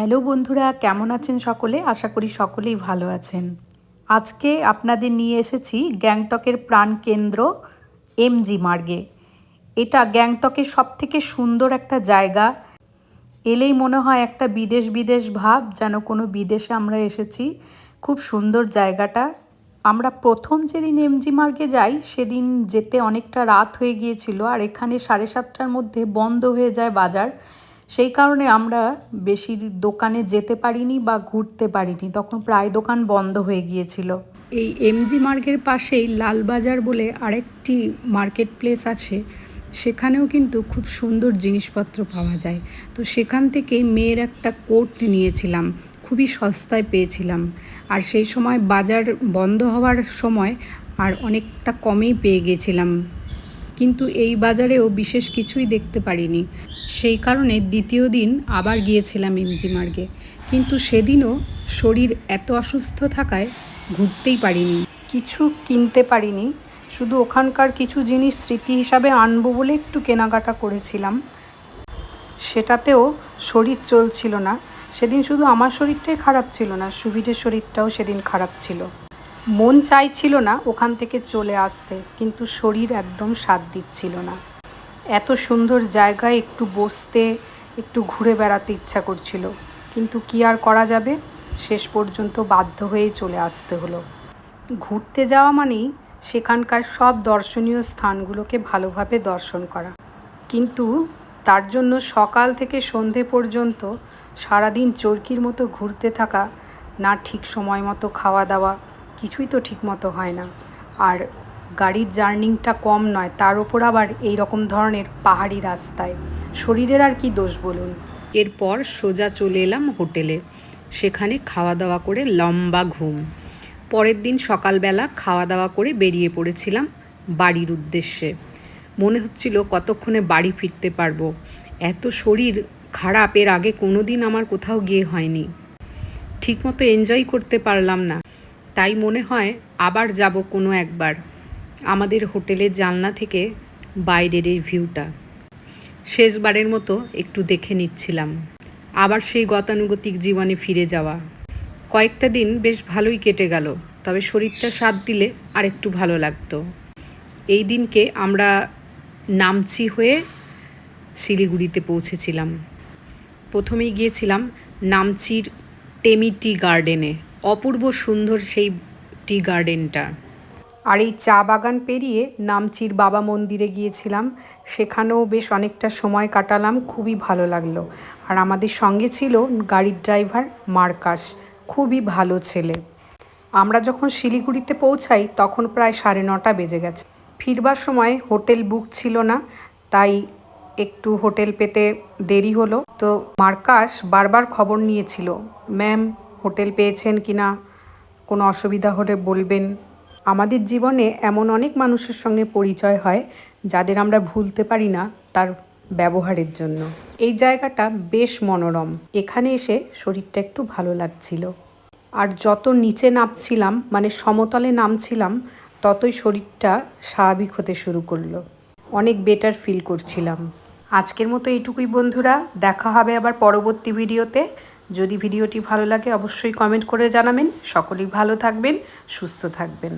Hello বন্ধুরা, কেমন আছেন সকলে? আশা করি সকলেই ভালো আছেন। আজকে আপনাদের নিয়ে এসেছি গ্যাংটকের প্রাণকেন্দ্র এমজি মার্গে। এটা গ্যাংটকের সবথেকে সুন্দর একটা জায়গা। এলেই মনে হয় একটা বিদেশ বিদেশ ভাব, যেন কোনো বিদেশে আমরা এসেছি। খুব সুন্দর জায়গাটা। আমরা প্রথম যেদিন এমজি মার্গে যাই, সেদিন যেতে অনেকটা রাত হয়ে গিয়েছিল, আর এখানে সাড়ে সাতটার মধ্যে বন্ধ হয়ে যায় বাজার। সেই কারণে আমরা বেশি দোকানে যেতে পারিনি বা ঘুরতে পারিনি। তখন প্রায় দোকান বন্ধ হয়ে গিয়েছিল। এই এমজি মার্গের পাশেই লালবাজার বলে আরেকটি মার্কেট প্লেস আছে। সেখানেও কিন্তু খুব সুন্দর জিনিসপত্র পাওয়া যায়। তো সেখান থেকে মেয়ের একটা কোট নিয়েছিলাম। খুবই সস্তায় পেয়েছিলাম। আর সেই সময় বাজার বন্ধ হওয়ার সময় আর অনেকটা কমেই পেয়ে গেছিলাম। কিন্তু এই বাজারেও বিশেষ কিছুই দেখতে পারিনি। সেই কারণে দ্বিতীয় দিন আবার গিয়েছিলাম এমজি মার্গে। কিন্তু সেদিনও শরীর এত অসুস্থ থাকায় ঘুরতেই পারিনি। কিছু কিনতে পারিনি। শুধু ওখানকার কিছু জিনিস স্মৃতি হিসাবে আনব বলে একটু কেনাকাটা করেছিলাম। সেটাতেও শরীর চলছিল না। সেদিন শুধু আমার শরীরটাই খারাপ ছিল না, সুবীরের শরীরটাও সেদিন খারাপ ছিল। মন চাইছিল না ওখান থেকে চলে আসতে, কিন্তু শরীর একদম সাথ দিচ্ছিল না। এত সুন্দর জায়গায় একটু বসতে, একটু ঘুরে বেড়াতে ইচ্ছা করছিল, কিন্তু কি আর করা যাবে? শেষ পর্যন্ত বাধ্য হয়েই চলে আসতে হলো। ঘুরতে যাওয়া মানেই সেখানকার সব দর্শনীয় স্থানগুলোকে ভালোভাবে দর্শন করা। কিন্তু তার জন্য সকাল থেকে সন্ধে পর্যন্ত সারাদিন চরকির মতো ঘুরতে থাকা, না ঠিক সময় মতো খাওয়া দাওয়া কিছুই তো ঠিক মতো হয় না। আর গাড়ির জার্নিংটা কম নয়, তার ওপর আবার এই রকম ধরনের পাহাড়ি রাস্তায়। শরীরের আর কি দোষ বলুন? এরপর সোজা চলে এলাম হোটেলে। সেখানে খাওয়া দাওয়া করে লম্বা ঘুম। পরের দিন সকালবেলা খাওয়া দাওয়া করে বেরিয়ে পড়েছিলাম বাড়ির উদ্দেশ্যে। মনে হচ্ছিল কতক্ষণে বাড়ি ফিরতে পারব। এত শরীর খারাপ, এর আগে কোনো দিন আমার কোথাও গিয়ে হয়নি। ঠিকমতো এনজয় করতে পারলাম না। তাই মনে হয় আবার যাব কোনো একবার। আমাদের হোটেলের জানলা থেকে বাইরের এই ভিউটা। শেষবারের মতো একটু দেখে নিচ্ছিলাম। আবার সেই গতানুগতিক জীবনে ফিরে যাওয়া। কয়েকটা দিন বেশ ভালোই কেটে গেল, তবে শরীরটা সাথ দিলে আর একটু ভালো লাগতো। এই দিনকে আমরা নামচি হয়ে শিলিগুড়িতে পৌঁছেছিলাম। প্রথমেই গিয়েছিলাম নামচির টেমি টি গার্ডেনে। অপূর্ব সুন্দর সেই টি গার্ডেনটা। আর এই চা বাগান পেরিয়ে নামচির বাবা মন্দিরে গিয়েছিলাম। সেখানেও বেশ অনেকটা সময় কাটালাম, খুবই ভালো লাগল। আর আমাদের সঙ্গে ছিল গাড়ির ড্রাইভার মার্কাস, খুবই ভালো ছেলে। আমরা যখন শিলিগুড়িতে পৌঁছাই, তখন প্রায় সাড়ে নটা বেজে গেছে। ফিরবার সময় হোটেল বুক ছিল না, তাই একটু হোটেল পেতে দেরি হলো। তো মার্কাস বারবার খবর নিয়েছিল, ম্যাম হোটেল পেয়েছেন কি না? কোনো অসুবিধা হলে বলবেন। আমাদের জীবনে এমন অনেক মানুষের সঙ্গে পরিচয় হয়, যাদের আমরা ভুলতে পারি না তার ব্যবহারের জন্য। এই জায়গাটা বেশ মনোরম। এখানে এসে শরীরটা একটু ভালো লাগছিল। আর যত নিচে নামছিলাম মানে সমতলে নামছিলাম, ততই শরীরটা স্বাভাবিক হতে শুরু করল। অনেক বেটার ফিল করছিলাম। আজকের মতো এইটুকুই বন্ধুরা। দেখা হবে আবার পরবর্তী ভিডিওতে যদি ভিডিওটি ভালো লাগে অবশ্যই কমেন্ট করে জানাবেন। সকলেই ভালো থাকবেন সুস্থ থাকবেন।